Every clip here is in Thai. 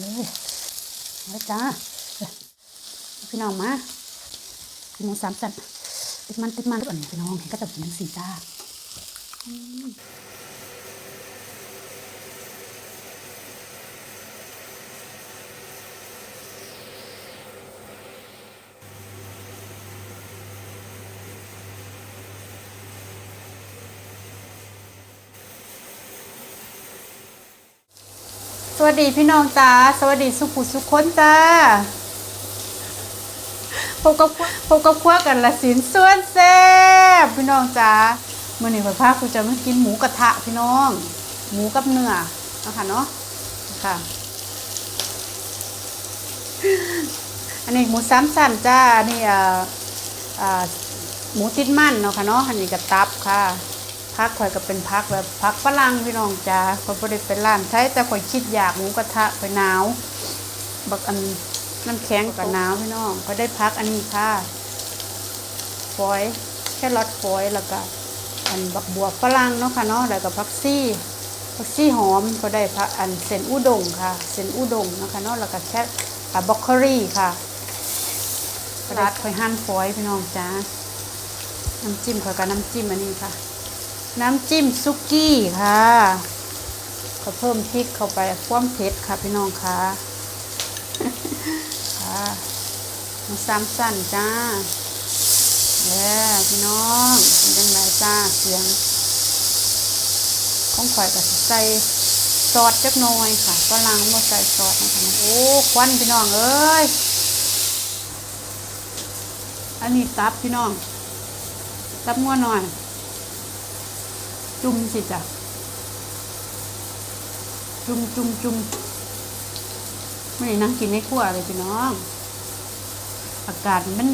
เลยมาจ้าพี่น้องมาพี่น้องสามสันติดมันติดมันอ่อนพี่น้องเห็นก็จะเป็นสีจ้า สวัสดีพี่น้องจ้าสวัสดีสุขุสุขคนจ้าพบกับพบกับครัวกันละสินส่วนแซ่บพี่น้องจ้าเมื่อนี้พ่อพาคุณจะมากินหมูกระทะพี่น้อง หมูกับเนื้อนะคะเนาะค่ะ อันนี้หมูสามสั้นจ้าอันนี้อ่าอ่าหมูติดมันเนาะค่ะเนาะอันนี้กระตับค่ะ พักข่อยก็เป็นพักแบบพักฝรั่งพี่น้องจ้าข่อยบ่ได้เป็นร้านใช้แต่ข่อยคิดอยากหมูกระทะข่อยหนาวบักอันน้ำแข็งกับหนาวพี่น้องก็ได้พักอันนี้ค่ะฟอยแค่รอดฟอยแล้วก็อันบักบัวฝรั่งเนาะค่ะเนาะแล้วก็พักซี่พักซี่หอมก็ได้พักอันเส้นอุด้งค่ะเส้นอุด้งเนาะคะเนาะแล้วก็แค่อ่าบล็อกโคลี่ค่ะกระดาษข่อยหั่นฟอยพี่น้องจ้าน้ำจิ้มข่อยกับน้ำจิ้มอันนี้ค่ะ น้ำจิ้มซุกี้ค่ะก็เพิ่มพริกเข้าไปความเผ็ดค่ะพี่น้องค่ะค่ะมาสามสั้นจ้าแล้วพี่น้องเป็นยังไงจ้าเสียง ของข่อยก็สิใส่ซอสจักหน่อยค่ะฝรั่งบ่ใส่ซอสนะคะโอ้ควันพี่น้องเอ้ยอันนี้ตับพี่น้อง ตับงัวหน่อย จุ่มสิจ้ะ จุ่มจุ่มจุ่มไม่ได้นั่งกินในครัวเลยพี่น้อง อากาศมัน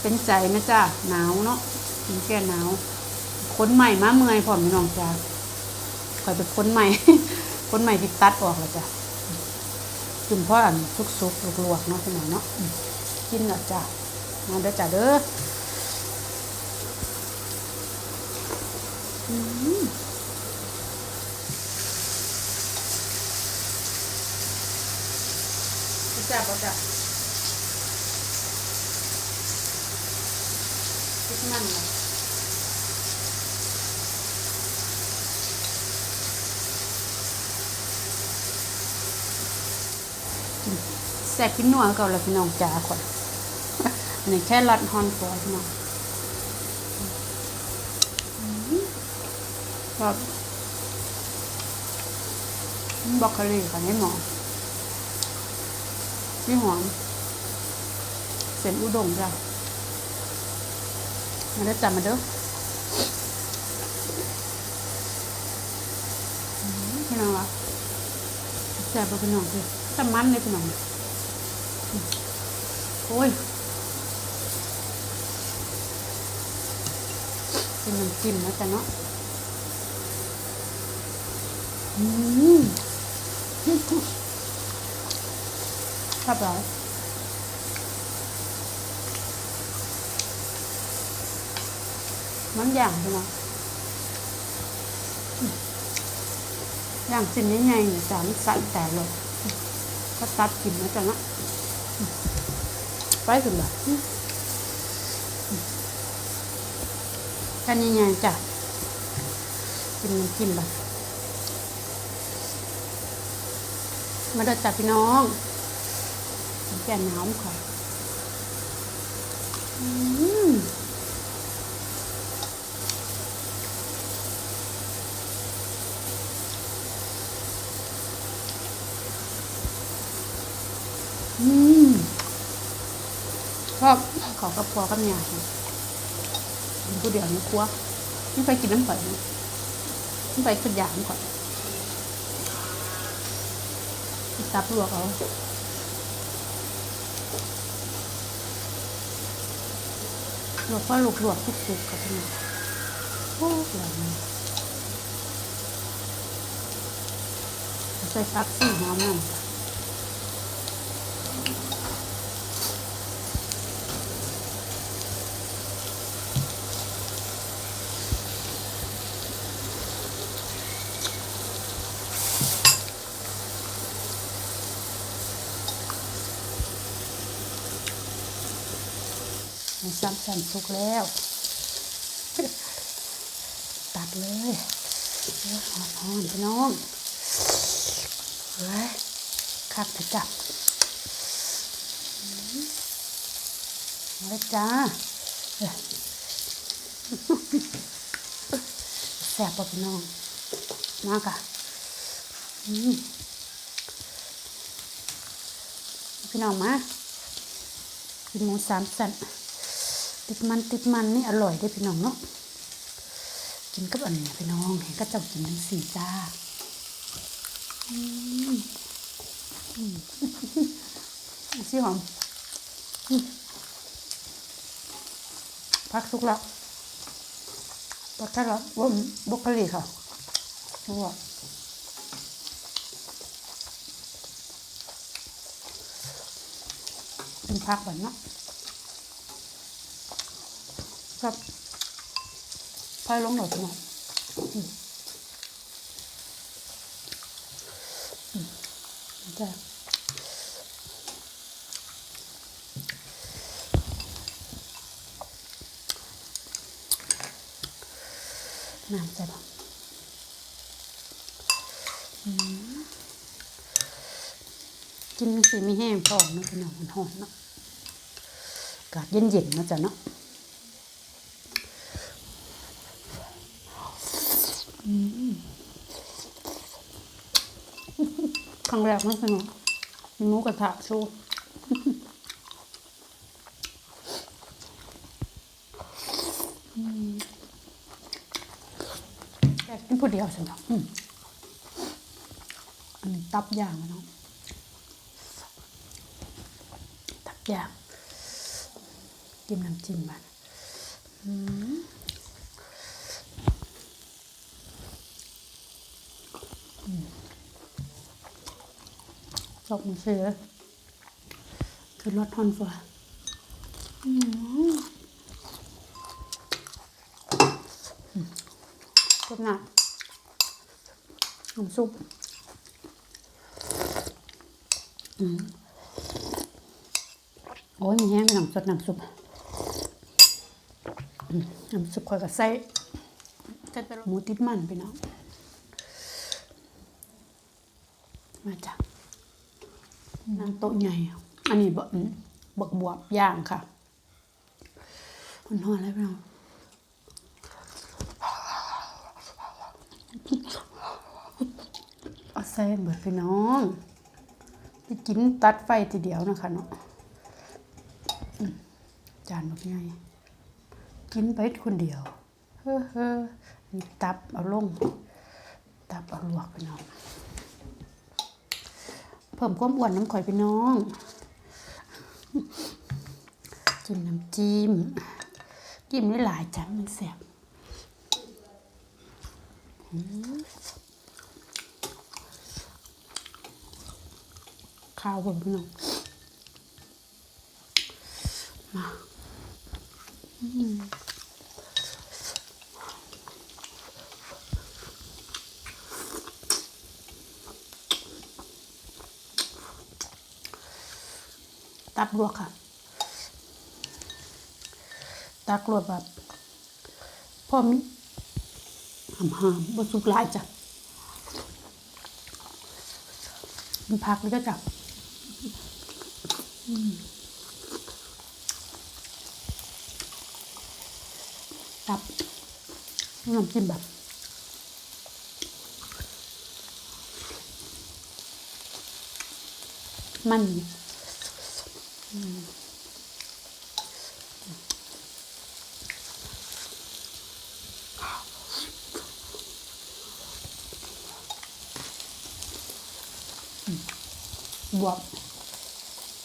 เป็นใจนะจ้ะหนาวเนาะกินแก่หนาวค้นใหม่มาเมื่อยพร้อมพี่น้องจ้ะคอยเป็นคนใหม่ ค้นใหม่ที่ตัดออกแล้วจ้ะจุ่มเพราะอันสุกๆลวกๆเนาะพี่น้องเนาะกินแล้วจ้ะมาเด้อจ้ะเด้อ จับจับคิดมันเลยแสบกินนัวเก่าแล้วพี่น้องจ๋าคนอันนี้แค่รัดฮอนฟอยพี่น้อง ครับบ็อกโคลีค่ะให้หมอนี่หอมเส้นอุด้งจ้ะมาเด้จับมาเด้อพี่น้องวะแซ่บพี่น้องคือแต่มันเลยพี่น้องโอ้ยเป็นน้ำจิ้มนะจ๊ะเนาะ อืมชอบเหรอมันอย่างใช่ไหมอืมอย่างสิ่งนี้ไงเนี่ยจานสั่นแต่เลยก็ตัดกินนะจ๊ะนะอืมไปถึงแบบอืมอืมแค่นี้ไงจ้ะกินน้ำจิ้มแบบ มาเด้อจ้ะพี่น้องแก่น้ำค่ะอืมอืมชอบขอกับพอกับยาค่ะกินผู้เดียวนี่ครัวไม่ไปกินน้ำข่อยนะไม่ไปขึ้นยาน้ำข่อย ตับลวกเอาลวกก็ลวกลวกทุกๆกับพี่น้องโอ้หลายใส่ฟักซี่หอมนั่น มูสามสันสุกแล้ว ตัดเลยหอมหอมพี่น้องเฮ้ยคักจะจับมาเลยจ้าแซ่บป่ะพี่น้อง มากอะพี่น้องมากินหมูสามสัน ติดมันติดมันนี่อร่อยเด้พี่น้องเนาะกินกับอันนี้พี่น้องเห็นก็เจะกินทั้งสี่จ้าอืมอืมสิหอมพักสุกแล้วปักแค่ละว่าบุกกะลีค่ะนี่ว่าเป็นพักแบบเนาะ ครับพายลงหน่อยพี่น้องอืมอืมจ้ะน้ำใส่บ่อืมกินสิไม่แห้งพอเนาะพี่น้องมันหอมเนาะกาศเย็นๆเนาะจ้ะเนาะ ครั้งแรกนะพี่น้องมีมูกระทะโชว์แกกินผู้เดียวสิเนาะอันนี้ตับย่างนะเนาะตับย่างจิ้มน้ำจิ้มมันอืม บมือเสือคือรสทอนฟ้าอืมซุปหนักน้ำซุปอืมโอ้ยมีแห้งเป็นน้ำสดน้ำซุปอืมน้ำซุปคอยกับไส้หมูติดมันไปเนาะมาจาก น้ำโต๊ะใหญ่ อันนี้บะบกบวบย่างค่ะมันหอนอะไรไปเนาะเอาใส่เบิดไปน้องไปกินตัดไฟทีเดียวนะคะเนาะจานบักใหญ่กินไปคนเดียว เฮ้อเฮ้อนี่ตับเอาลง ตับเอาลวกไปน้อง พิ่มความอ้วนน้ำข่อยไปน้องจิ้มน้ำจิ้มจิ้มได้หลายจังมันแซ่บข้าวเพิ่มพี่น้องมา ตับลวกค่ะ ตักลวกแบบพ่อมีหำหามบสุกลายจ้ะมันพักเลยก็จ้ะอืมตับน้ำจิ้มแบบมัน บวบ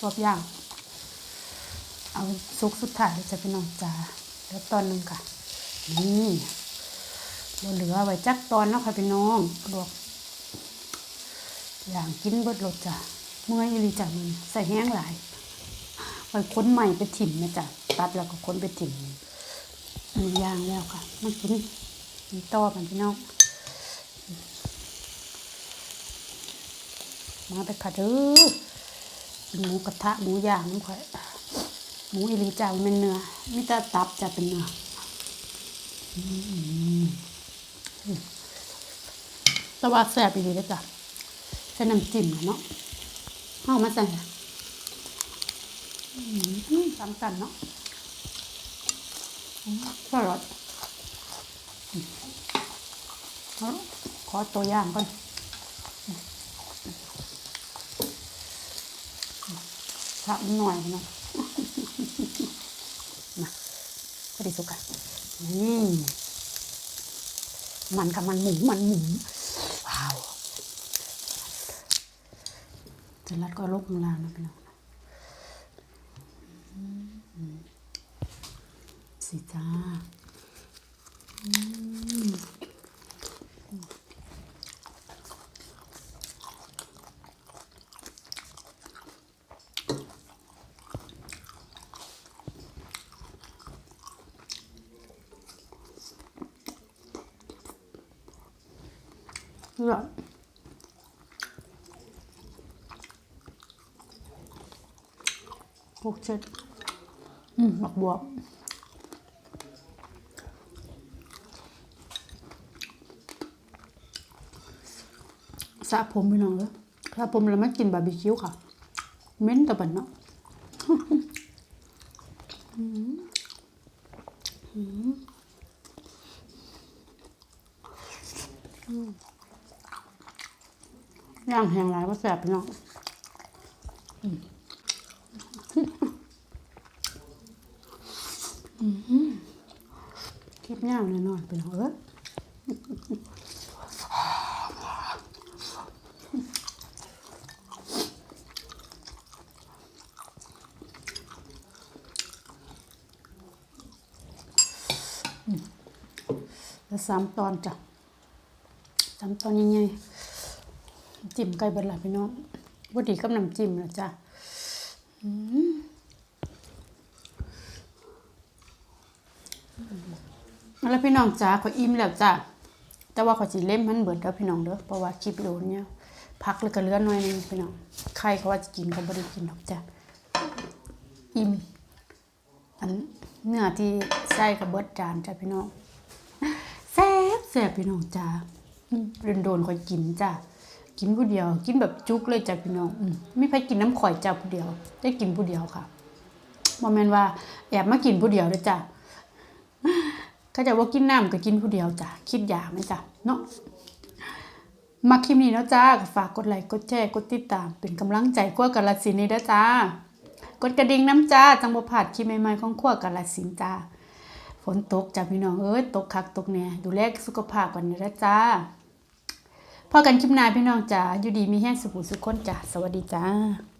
บวบย่าง เอาซุกสุดท้ายเลยจะเป็นน้องจาแล้วตอนนึงค่ะ นี่เราเหลือไว้จักตอนเนาะค่ะพี่น้องลวกอย่างกินเบิดรสจ้ะเมื่อยอีหลีจ้ะมันใส่แห้งหลาย ไปค้นใหม่ไปถิ่มนะจ้ะตัดแล้วก็ค้นไปถิ่มอันย่างแล้วค่ะมากินมีต่อกันพี่น้องมาไปค่ะเด้อหมูกระทะหมูย่างน้ำข่อยหมูอีหลีจ้าเป็นเนื้อมีแต่ตับจะเป็นเนื้อต่ว่าแซ่บอีหลีเลยจ้ะใส่น้ำจิ้มนะเนาะเอามาใส่ มสามสันเนาะอร่อยขอตัวย่างก่อนผักหน่อยนะมาพอดีสุกอะอืมมันกับมันหมูมันหมูว้าวเสร็จแล้วก็ลกข้างลางนะพี่น้องนะอืม สิจ้าอืมอร่อยพวกเช็ดอืมหมักบวบ สระผมพี่น้องเลยสระผมแล้วไม่กินบาร์บีคิวค่ะเม้นต่บันเนาะย่างแห้งหลายว่าแสบพี่น้องคลิปย่างแน่นอนพี่น้องเอ้ย แล้วสามตอนจ้ะสามตอนยังไงจิ้มไก่เบดละพี่น้องวัดีกับน้ำจิ้มนะจ้ะอืมแล้วพี่น้องจ้าขออิ่มแล้วจ้ะแต่ว่าขอจีเล่มมันเบิดแล้วพี่น้องเด้อเพราะว่าคลิปโดนเนี่ยพักแล้วก็เลือนหน่อยหนึงพี่น้องใครเขาว่าจะกินก็บ่ได้กินหรอกจ้ะอิ่มอันเนื้อที่ใส่กับเบิดจานจ้ะพี่น้อง แซ่บพี่น้องจ้าเรนโดนคอยกินจ้ากินผู้เดียว กินแบบจุกเลยจ้ะพี่น้องอืไม่ใครกินน้ำข่อยจ้าผู้เดียว ได้กินผู้เดียวค่ะบ่แมนว่าแอบมากินผู้เดียวเด้อจ้ะเขาจะว่ากินน้ำก็กินผู้เดียวจ้ะคิดอยากไหมจ้ะเนาะมาคลิปนี้แล้วจ้าฝากกดไลค์กดแชร์กดติดตาม เป็นกำลังใจขั้วกาลสินนี่เด้จ้ากดกระดิ่งน้ำจ้าจังบ่พลาดคลิปใหม่ๆของขั้วกาลสินจ้า ฝนตกจ้ะพี่น้องเอ้ยตกคักตกแน่ดูแลสุขภาพกันนะจ้าพอกันคลิปหน้าพี่น้องจ้าอยู่ดีมีแห้งสุขสุขคนจ้าสวัสดีจ้า